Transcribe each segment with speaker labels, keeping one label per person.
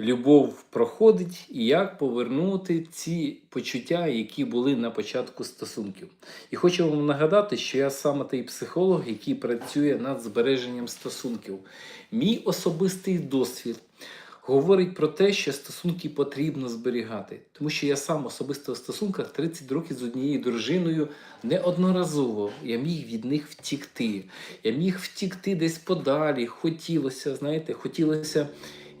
Speaker 1: любов проходить і як повернути ці почуття, які були на початку стосунків. І хочу вам нагадати, що я саме той психолог, який працює над збереженням стосунків. Мій особистий досвід. Говорить про те, що стосунки потрібно зберігати, тому що я сам особисто в стосунках 30 років з однією дружиною неодноразово я міг від них втікти. Я міг втікти десь подалі. Хотілося, знаєте, хотілося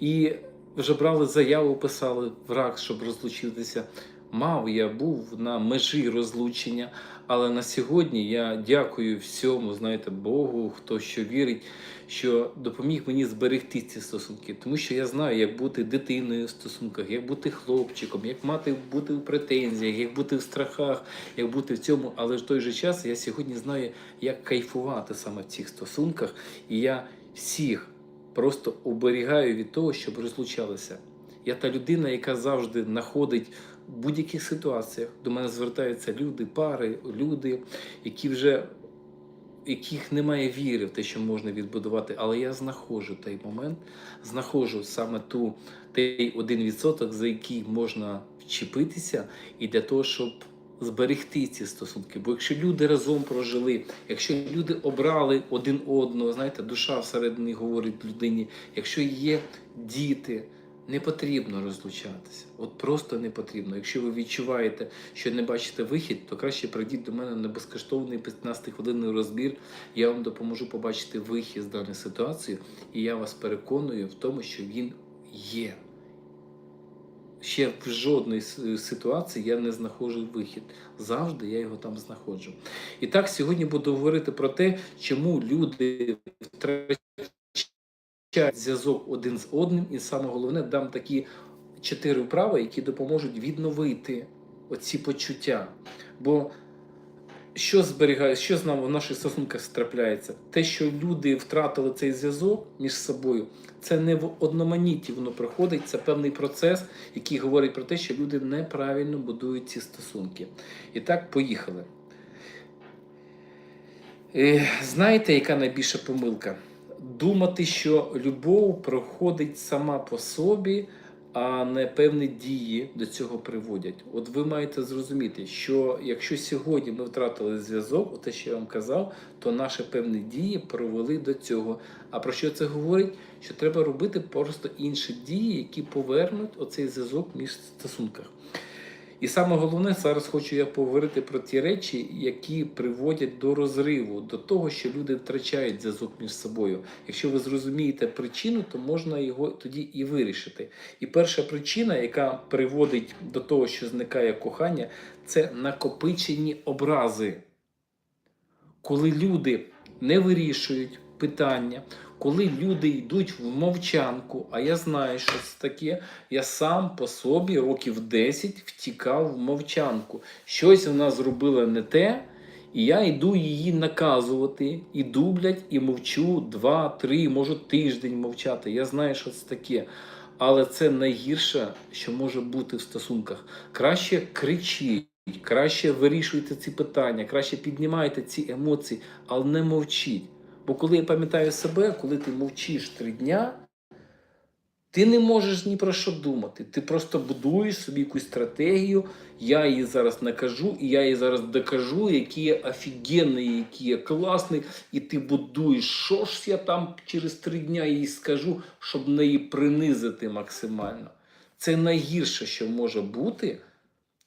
Speaker 1: і вже брали заяву, писали в рак, щоб розлучитися. Мав я був на межі розлучення, але на сьогодні я дякую всьому, знаєте, Богу, хто що вірить, що допоміг мені зберегти ці стосунки. Тому що я знаю, як бути дитиною в стосунках, як бути хлопчиком, як мати бути в претензіях, як бути в страхах, як бути в цьому. Але в той же час я сьогодні знаю, як кайфувати саме в цих стосунках, і я всіх просто оберігаю від того, щоб розлучалися. Я та людина, яка завжди знаходить в будь-яких ситуаціях. До мене звертаються люди, пари, люди, які вже яких немає віри в те, що можна відбудувати. Але я знаходжу той момент, знаходжу саме ту той один відсоток, за який можна вчепитися, і для того, щоб зберегти ці стосунки. Бо якщо люди разом прожили, якщо люди обрали один одного, знаєте, душа всередині говорить людині, якщо є діти. Не потрібно розлучатися. От просто не потрібно. Якщо ви відчуваєте, що не бачите вихід, то краще прийдіть до мене на безкоштовний 15-хвилинний розбір. Я вам допоможу побачити вихід з даної ситуації, і я вас переконую в тому, що він є. Ще в жодній ситуації я не знаходжу вихід. Завжди я його там знаходжу. І так сьогодні буду говорити про те, чому люди втрачають зв'язок один з одним, і саме головне дам такі чотири вправи, які допоможуть відновити оці почуття. Бо що зберігає, що з нами в наших стосунках трапляється? Те, що люди втратили цей зв'язок між собою, це не в одноманітті воно проходить, це певний процес, який говорить про те, що люди неправильно будують ці стосунки. І так, поїхали. Е, Знаєте, яка найбільша помилка? Думати, що любов проходить сама по собі, а не певні дії до цього приводять. От ви маєте зрозуміти, що якщо сьогодні ми втратили зв'язок, те, що я вам казав, то наші певні дії привели до цього. А про що це говорить? Що треба робити просто інші дії, які повернуть оцей зв'язок між стосунках. І саме головне, зараз хочу я поговорити про ті речі, які приводять до розриву, до того, що люди втрачають зв'язок між собою. Якщо ви зрозумієте причину, то можна його тоді і вирішити. І перша причина, яка приводить до того, що зникає кохання, це накопичені образи. Коли люди не вирішують питання, коли люди йдуть в мовчанку, а я знаю, що це таке, я сам по собі років 10 втікав в мовчанку. Щось вона зробила не те, і я йду її наказувати, іду, блядь, і мовчу два, три, можу тиждень мовчати. Я знаю, що це таке. Але це найгірше, що може бути в стосунках. Краще кричіть, краще вирішуйте ці питання, краще піднімайте ці емоції, але не мовчіть. Бо коли я пам'ятаю себе, коли ти мовчиш три дня, ти не можеш ні про що думати. Ти просто будуєш собі якусь стратегію. Я її зараз накажу, і я їй зараз докажу, який я офігенний, який я класний. І ти будуєш, що ж я там через три дня їй скажу, щоб неї принизити максимально. Це найгірше, що може бути.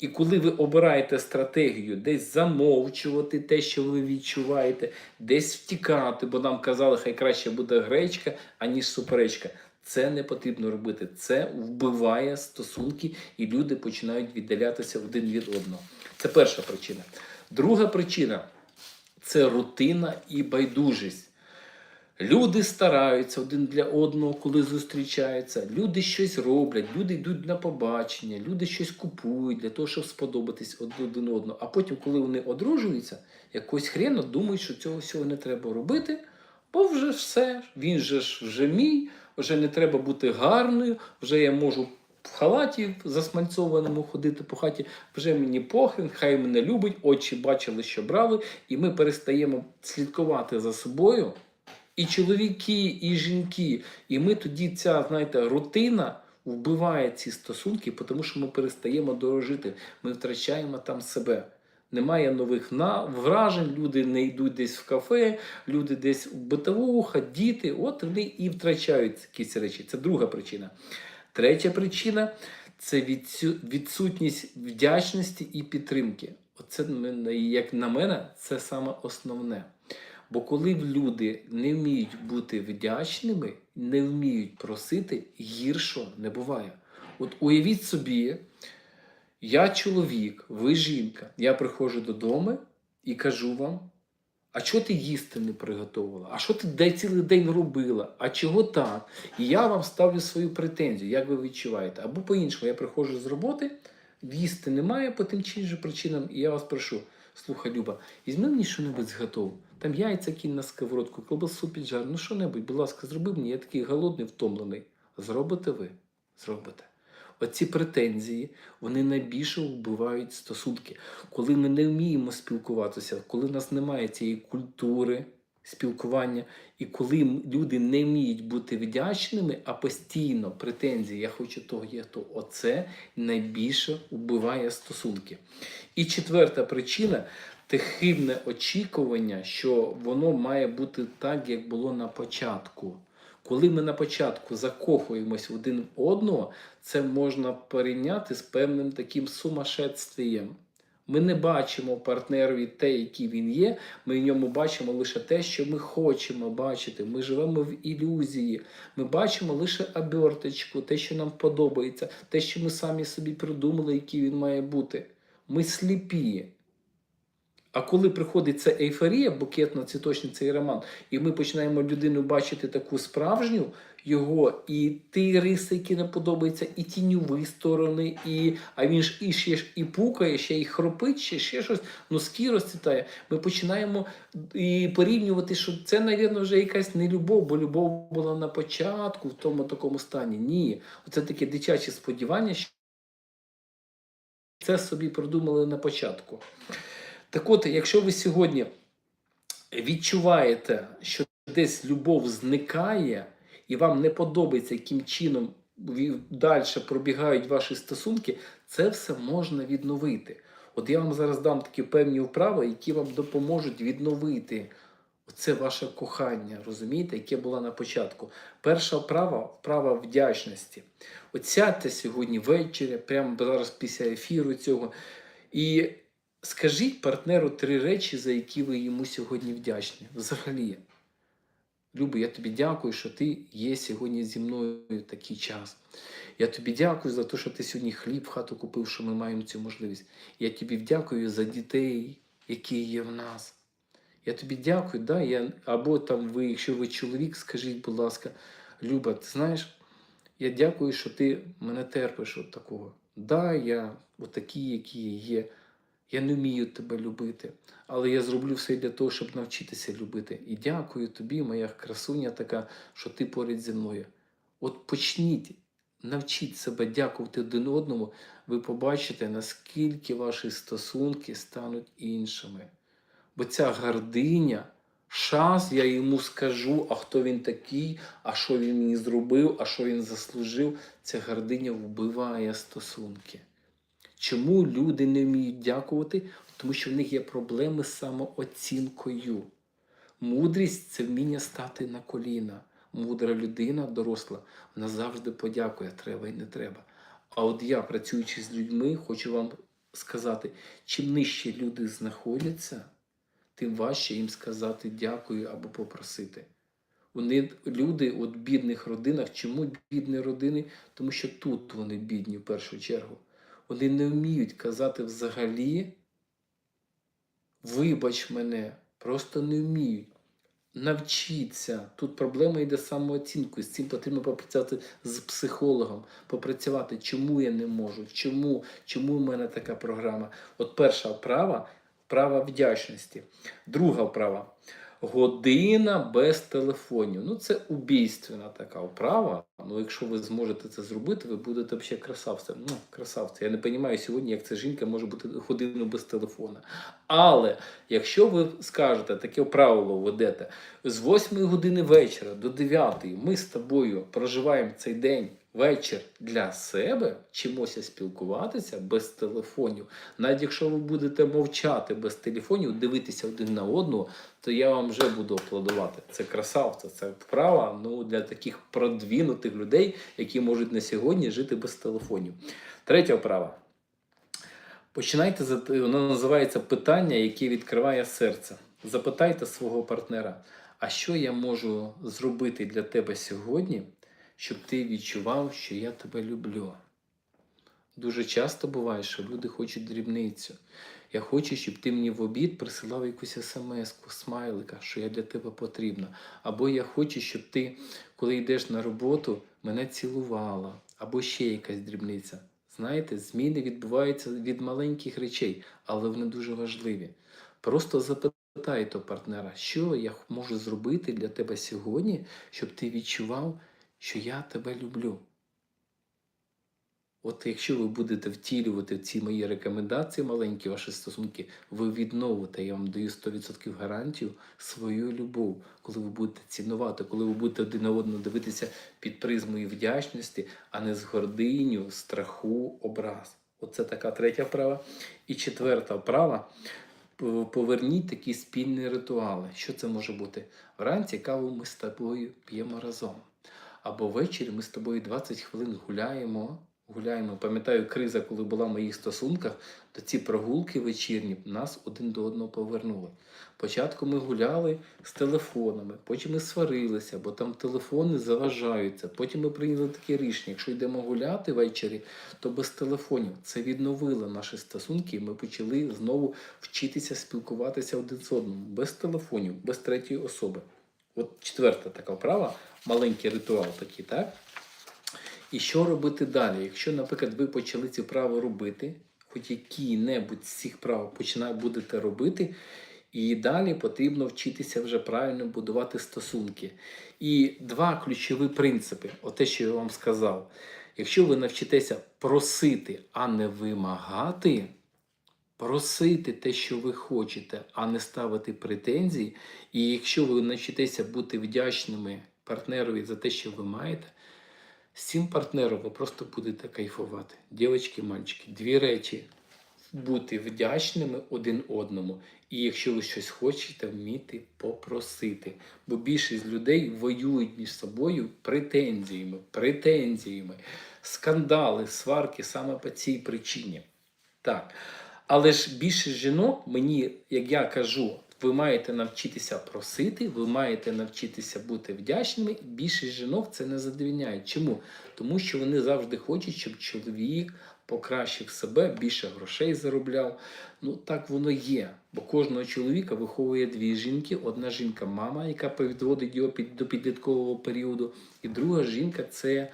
Speaker 1: І коли ви обираєте стратегію десь замовчувати те, що ви відчуваєте, десь втікати, бо нам казали, хай краще буде гречка, аніж суперечка. Це не потрібно робити. Це вбиває стосунки, і люди починають віддалятися один від одного. Це перша причина. Друга причина це рутина і байдужість. Люди стараються один для одного, коли зустрічаються. Люди щось роблять, люди йдуть на побачення, люди щось купують для того, щоб сподобатись один одному. А потім, коли вони одружуються, якось хрена думають, що цього всього не треба робити, бо вже все, він же ж вже мій, вже не треба бути гарною, вже я можу в халаті засмальцованому ходити по хаті, вже мені похрен, хай мене любить, очі бачили, що брали, і ми перестаємо слідкувати за собою. І чоловіки, і жінки. І ми тоді ця, знаєте, рутина вбиває ці стосунки, тому що ми перестаємо дорожити, ми втрачаємо там себе. Немає нових вражень, люди не йдуть десь в кафе, люди десь в битовуха, діти, от вони і втрачають якісь речі. Це друга причина. Третя причина це відсутність вдячності і підтримки. Оце як на мене, це саме основне. Бо коли люди не вміють бути вдячними, не вміють просити, гіршого не буває. От уявіть собі, я чоловік, ви жінка, я приходжу додому і кажу вам, а чого ти їсти не приготувала? А що ти де цілий день робила? А чого так? І я вам ставлю свою претензію, як ви відчуваєте. Або по-іншому, я приходжу з роботи, їсти немає по тим чи іншим причинам, і я вас прошу, слухай, Люба, візьми мені що-небудь зготов. Там яйця кінь на сковородку, колбасу піджар, ну що-небудь, будь ласка, зроби мені, я такий голодний, втомлений. Зробите ви? Зробите. Оці претензії, вони найбільше вбивають стосунки. Коли ми не вміємо спілкуватися, коли в нас немає цієї культури спілкування, і коли люди не вміють бути вдячними, а постійно претензії, я хочу того, я то, оце найбільше вбиває стосунки. І четверта причина те хибне очікування, що воно має бути так, як було на початку. Коли ми на початку закохуємось один в одного, це можна порівняти з певним таким сумасшествієм. Ми не бачимо партнерові те, який він є. Ми в ньому бачимо лише те, що ми хочемо бачити. Ми живемо в ілюзії. Ми бачимо лише оберточку, те, що нам подобається, те, що ми самі собі придумали, який він має бути. Ми сліпі. А коли приходить ця ейфорія, букетно-цвіточний цей роман, і ми починаємо людину бачити таку справжню, його і ті риси, які не подобаються, і тіньові сторони, і, а він ж і ще ж і пукає, ще і хропить, ще, ще щось, носки розцвітає. Ми починаємо і порівнювати, що це, навірно, вже якась не любов, бо любов була на початку в тому такому стані. Ні, це таке дитяче сподівання, що це собі придумали на початку. Так от, якщо ви сьогодні відчуваєте, що десь любов зникає, і вам не подобається, яким чином далі пробігають ваші стосунки, це все можна відновити. От я вам зараз дам такі певні вправи, які вам допоможуть відновити це ваше кохання, розумієте, яке було на початку. Перша вправа вправа вдячності. От сядьте сьогодні ввечері, прямо зараз після ефіру цього. І скажіть партнеру три речі, за які ви йому сьогодні вдячні. Взагалі. Люби, я тобі дякую, що ти є сьогодні зі мною такий час. Я тобі дякую за те, що ти сьогодні хліб в хату купив, що ми маємо цю можливість. Я тобі дякую за дітей, які є в нас. Я тобі дякую, да, я, або там ви, якщо ви чоловік, скажіть, будь ласка, Люба, ти знаєш, я дякую, що ти мене терпиш от такого. Да, я отакий, який є. Я не вмію тебе любити, але я зроблю все для того, щоб навчитися любити. І дякую тобі, моя красуня така, що ти поряд зі мною. От почніть, навчіть себе дякувати один одному, ви побачите, наскільки ваші стосунки стануть іншими. Бо ця гординя, шанс, я йому скажу, а хто він такий, а що він мені зробив, а що він заслужив, ця гординя вбиває стосунки. Чому люди не вміють дякувати? Тому що в них є проблеми з самооцінкою. Мудрість це вміння стати на коліна. Мудра людина, доросла, вона завжди подякує, треба і не треба. А от я, працюючи з людьми, хочу вам сказати, чим нижче люди знаходяться, тим важче їм сказати дякую або попросити. Вони люди от бідних родинах. Чому бідні родини? Тому що тут вони бідні в першу чергу. Вони не вміють казати взагалі, вибач мене, просто не вміють. Навчіться. Тут проблема йде з самооцінкою. З цим потрібно попрацювати з психологом, попрацювати, чому я не можу, чому, чому в мене така програма. От перша вправа вправа вдячності. Друга вправа година без телефонів. Ну, це убійственна така вправа. Ну, якщо ви зможете це зробити, ви будете взагалі красавцем. Ну, красавцем. Я не розумію сьогодні, як ця жінка може бути годину без телефона. Але якщо ви скажете, таке правило ведете, з 8 години вечора до 9 ми з тобою проживаємо цей день вечір для себе, вчимося спілкуватися без телефонів. Навіть якщо ви будете мовчати без телефонів, дивитися один на одного, то я вам вже буду аплодувати. Це красавця, це вправа ну, для таких продвинутих людей, які можуть на сьогодні жити без телефонів. Третя вправа. Починайте за воно називається питання, яке відкриває серце. Запитайте свого партнера, а що я можу зробити для тебе сьогодні, щоб ти відчував, що я тебе люблю. Дуже часто буває, що люди хочуть дрібницю. Я хочу, щоб ти мені в обід присилав якусь смс-ку, смайлика, що я для тебе потрібна. Або я хочу, щоб ти, коли йдеш на роботу, мене цілувала, або ще якась дрібниця. Знаєте, зміни відбуваються від маленьких речей, але вони дуже важливі. Просто запитайте у партнера, що я можу зробити для тебе сьогодні, щоб ти відчував, що я тебе люблю. От якщо ви будете втілювати ці мої рекомендації, маленькі ваші стосунки, ви відновите, я вам даю 100% гарантію свою любов, коли ви будете цінувати, коли ви будете один на одного дивитися під призмою вдячності, а не з гординю, страху, образ. Оце така третя вправа. І четверта вправа. Поверніть такі спільні ритуали. Що це може бути? Вранці каву ми з тобою п'ємо разом. Або ввечері ми з тобою 20 хвилин гуляємо. Гуляємо. Пам'ятаю, криза, коли була в моїх стосунках, то ці прогулки вечірні нас один до одного повернули. Спочатку ми гуляли з телефонами, потім ми сварилися, бо там телефони заважаються. Потім ми прийняли таке рішення. Якщо йдемо гуляти ввечері, то без телефонів. Це відновило наші стосунки, і ми почали знову вчитися спілкуватися один з одним, без телефонів, без третьої особи. От четверта така вправа, маленький ритуал такий, так? І що робити далі? Якщо, наприклад, ви почали ці вправи робити, хоч які-небудь з цих прав починає будете робити, і далі потрібно вчитися вже правильно будувати стосунки. І два ключові принципи, оте, що я вам сказав. Якщо ви навчитеся просити, а не вимагати, просити те, що ви хочете, а не ставити претензії, і якщо ви навчитеся бути вдячними партнерові за те, що ви маєте, з цим партнером ви просто будете кайфувати. Дівчатки, мальчики, дві речі. Бути вдячними один одному. І якщо ви щось хочете, вміти попросити. Бо більшість людей воюють між собою претензіями, претензіями, скандали, сварки саме по цій причині. Так. Але ж більшість жінок, мені, як я кажу, ви маєте навчитися просити, ви маєте навчитися бути вдячними. Більшість жінок це не задовільняє. Чому? Тому що вони завжди хочуть, щоб чоловік покращив себе, більше грошей заробляв. Ну так воно є. Бо кожного чоловіка виховує дві жінки: одна жінка мама, яка підводить його під, до підліткового періоду, і друга жінка це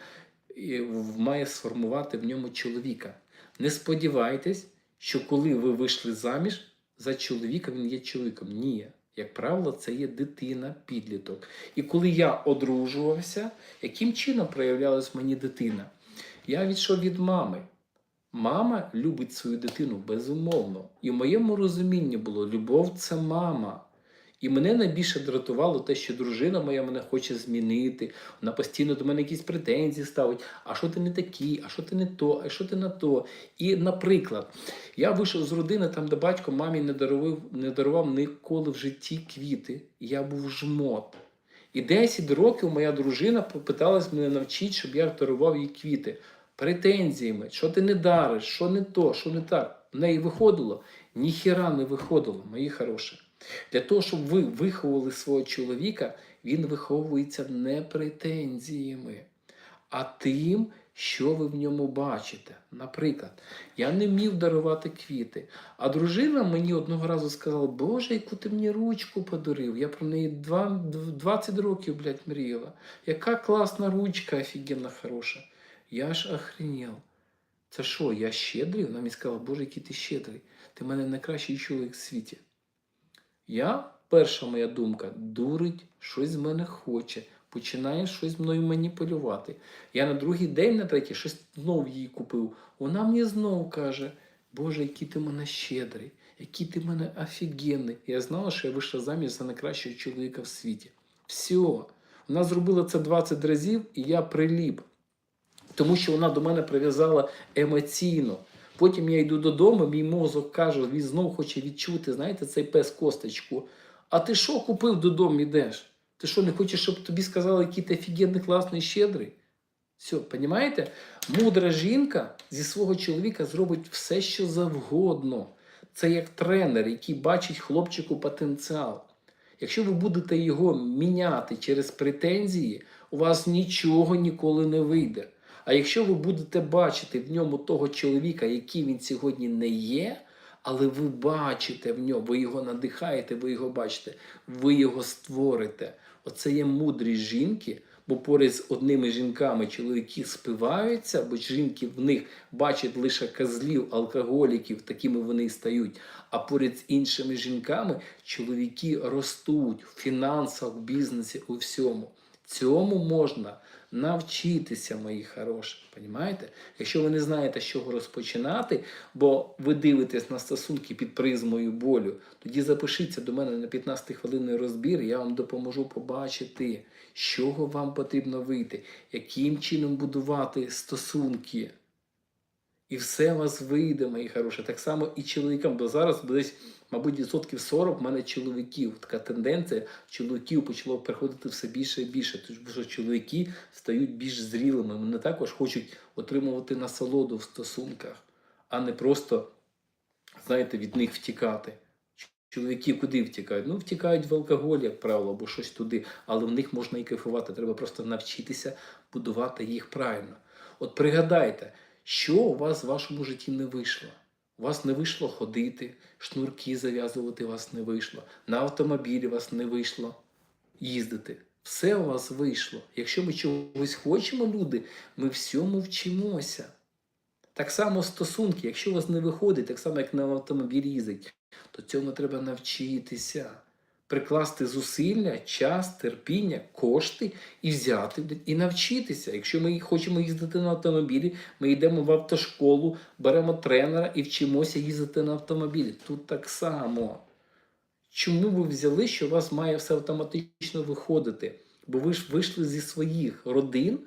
Speaker 1: має сформувати в ньому чоловіка. Не сподівайтесь, що коли ви вийшли заміж за чоловіка, він є чоловіком. Ні. Як правило, це є дитина, підліток. І коли я одружувався, яким чином проявлялась мені дитина? Я відійшов від мами. Мама любить свою дитину безумовно. І в моєму розумінні було, любов це мама. І мене найбільше дратувало те, що дружина моя мене хоче змінити. Вона постійно до мене якісь претензії ставить. А що ти не такий, а що ти не то, а що ти на то. І, наприклад, я вийшов з родини, там, де батько мамі не дарував, не дарував ніколи в житті квіти. Я був жмот. І 10 років моя дружина попиталась мене навчити, щоб я дарував їй квіти. Претензіями, що ти не дариш, що не то, що не так. В неї виходило, ніхіра не виходило, мої хороші. Для того, щоб ви виховували свого чоловіка, він виховується не претензіями, а тим, що ви в ньому бачите. Наприклад, я не вмів дарувати квіти, а дружина мені одного разу сказала, Боже, яку ти мені ручку подарив. Я про неї 20 років, блядь, мріяла. Яка класна ручка, офігенно хороша. Я ж охренел. Це що, я щедрий? Вона мені сказала, Боже, який ти щедрий. Ти в мене найкращий чоловік в світі. Я, перша моя думка, дурить, щось з мене хоче, починає щось мною маніпулювати. Я на другий день, на третій, щось знов їй купив. Вона мені знов каже: Боже, який ти мене щедрий, який ти мене офігенний. Я знала, що я вийшла заміж за найкращого чоловіка в світі. Все. Вона зробила це 20 разів, і я приліп. Тому що вона до мене прив'язала емоційно. Потім я йду додому, мій мозок каже, він знов хоче відчути, знаєте, цей пес косточку. А ти що купив додому йдеш? Ти що, не хочеш, щоб тобі сказали, який ти офігенний, класний, щедрий? Все, розумієте? Мудра жінка зі свого чоловіка зробить все, що завгодно. Це як тренер, який бачить хлопчику потенціал. Якщо ви будете його міняти через претензії, у вас нічого ніколи не вийде. А якщо ви будете бачити в ньому того чоловіка, який він сьогодні не є, але ви бачите в ньому, ви його надихаєте, ви його бачите, ви його створите. Оце є мудрість жінки, бо поряд з одними жінками чоловіки спиваються, бо жінки в них бачать лише козлів, алкоголіків, такими вони і стають. А поряд з іншими жінками чоловіки ростуть в фінансах, в бізнесі, у всьому. Цьому можна навчитися, мої хороші. Понімаєте? Якщо ви не знаєте, з чого розпочинати, бо ви дивитесь на стосунки під призмою болю, тоді запишіться до мене на 15-хвилинний розбір, я вам допоможу побачити, з чого вам потрібно вийти, яким чином будувати стосунки. І все у вас вийде, мої хороші. Так само і чоловікам. Бо зараз десь, мабуть, відсотків 40 в мене чоловіків. Така тенденція чоловіків почало приходити все більше і більше. Тому що чоловіки стають більш зрілими. Вони також хочуть отримувати насолоду в стосунках, а не просто, знаєте, від них втікати. Чоловіки куди втікають? Ну, втікають в алкоголь, як правило, або щось туди, але в них можна і кайфувати. Треба просто навчитися будувати їх правильно. От пригадайте, що у вас в вашому житті не вийшло. У вас не вийшло ходити, шнурки зав'язувати у вас не вийшло, на автомобілі у вас не вийшло їздити. Все у вас вийшло. Якщо ми чогось хочемо, люди, ми всьому вчимося. Так само стосунки, якщо у вас не виходить, так само як на автомобілі їздить, то цьому треба навчитися. Прикласти зусилля, час, терпіння, кошти і взяти і навчитися. Якщо ми хочемо їздити на автомобілі, ми йдемо в автошколу, беремо тренера і вчимося їздити на автомобілі. Тут так само. Чому ви взяли, що у вас має все автоматично виходити? Бо ви ж вийшли зі своїх родин,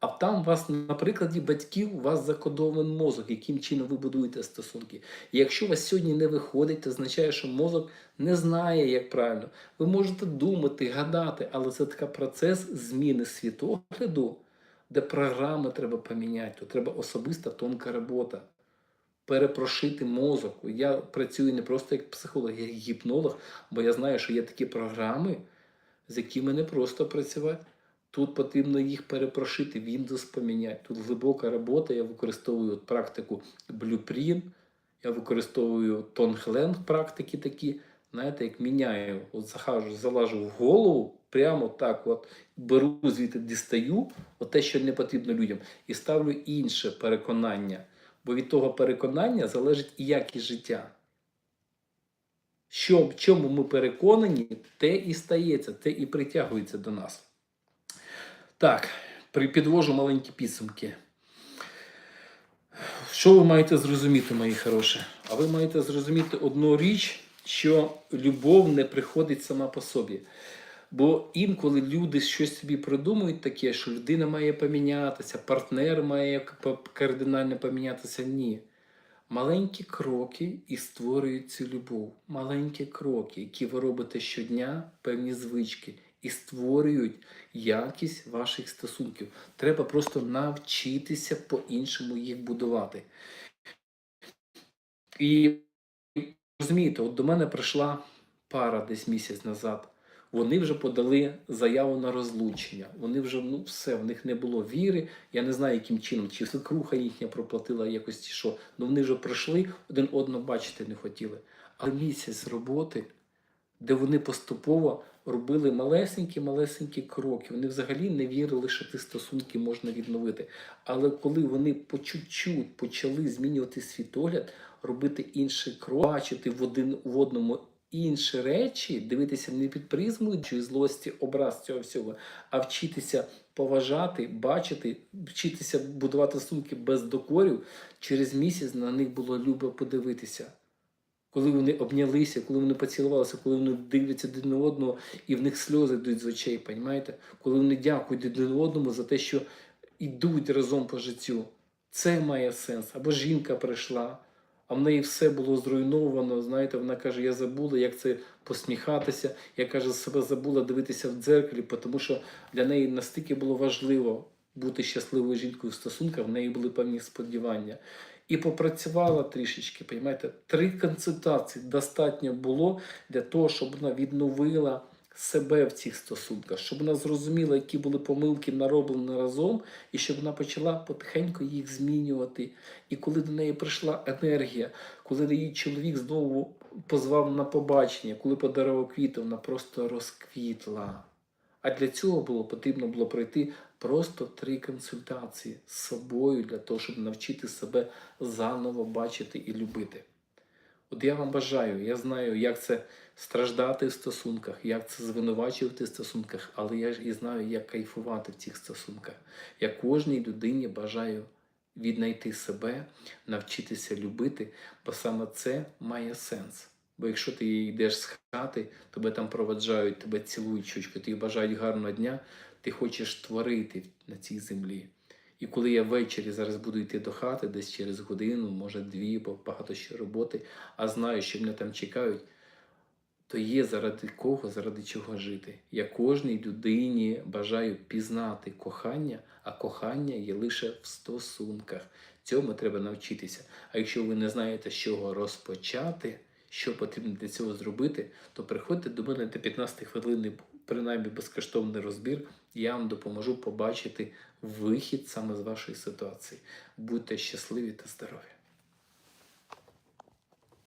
Speaker 1: а там у вас, на прикладі батьків, у вас закодований мозок, яким чином ви будуєте стосунки. І якщо у вас сьогодні не виходить, це означає, що мозок не знає, як правильно. Ви можете думати, гадати, але це такий процес зміни світогляду, де програми треба поміняти. Тут треба особиста тонка робота. Перепрошити мозок. Я працюю не просто як психолог, я як гіпнолог, бо я знаю, що є такі програми, з якими не просто працювати. Тут потрібно їх перепрошити, Windows поміняти. Тут глибока робота. Я використовую практику Blueprint, я використовую Tonglen практики такі. Знаєте, як міняю, от захожу, залажу в голову, прямо так от беру звідти, дістаю от те, що не потрібно людям, і ставлю інше переконання. Бо від того переконання залежить і якість життя. Що, в чому ми переконані, те і стається, те і притягується до нас. Так, підвожу маленькі підсумки. Що ви маєте зрозуміти, мої хороші? А ви маєте зрозуміти одну річ, що любов не приходить сама по собі. Бо інколи люди щось собі придумують таке, що людина має помінятися, партнер має кардинально помінятися. Ні. Маленькі кроки і створюють цю любов. Маленькі кроки, які ви робите щодня, певні звички, і створюють якість ваших стосунків. Треба просто навчитися по-іншому їх будувати. І розумієте, от до мене прийшла пара десь місяць назад. Вони вже подали заяву на розлучення. Вони вже ну все, в них не було віри. Я не знаю, яким чином, чи свекруха їхня проплатила якось чи що. Ну вони вже пройшли, один одного бачити не хотіли. Але місяць роботи, де вони поступово робили малесенькі-малесенькі кроки. Вони взагалі не вірили, що ті стосунки можна відновити. Але коли вони по чуть-чуть почали змінювати світогляд, робити інший крок, бачити в один в одному інші речі, дивитися не під призмою чи злості, образ цього всього, а вчитися поважати, бачити, вчитися будувати стосунки без докорів. Через місяць на них було любо подивитися. Коли вони обнялися, коли вони поцілувалися, коли вони дивляться один одного, і в них сльози йдуть з очей, понімаєте? Коли вони дякують один одному за те, що йдуть разом по життю. Це має сенс. Або жінка прийшла, а в неї все було зруйновано. Знаєте, вона каже: Я забула, як це посміхатися. Я каже, себе забула дивитися в дзеркалі, тому що для неї настільки було важливо бути щасливою жінкою в стосунках, в неї були певні сподівання. І попрацювала трішечки, розумієте, три консультації достатньо було для того, щоб вона відновила себе в цих стосунках, щоб вона зрозуміла, які були помилки нароблені разом, і щоб вона почала потихеньку їх змінювати. І коли до неї прийшла енергія, коли її чоловік знову позвав на побачення, коли подарував квіти, вона просто розквітла. А для цього було потрібно було пройти просто три консультації з собою для того, щоб навчити себе заново бачити і любити. От я вам бажаю, я знаю, як це страждати в стосунках, як це звинувачувати в стосунках, але я ж і знаю, як кайфувати в цих стосунках. Я кожній людині бажаю віднайти себе, навчитися любити, бо саме це має сенс. Бо якщо ти йдеш з хати, тебе там проведжають, тебе цілують щучку, тобі бажають гарного дня, ти хочеш творити на цій землі. І коли я ввечері зараз буду йти до хати, десь через годину, може дві, бо багато ще роботи, а знаю, що мене там чекають, то є заради кого, заради чого жити. Я кожній людині бажаю пізнати кохання, а кохання є лише в стосунках. Цьому треба навчитися. А якщо ви не знаєте, з чого розпочати, що потрібно для цього зробити, то приходьте до мене на 15 хвилин, принаймні безкоштовний розбір. Я вам допоможу побачити вихід саме з вашої ситуації. Будьте щасливі та здорові!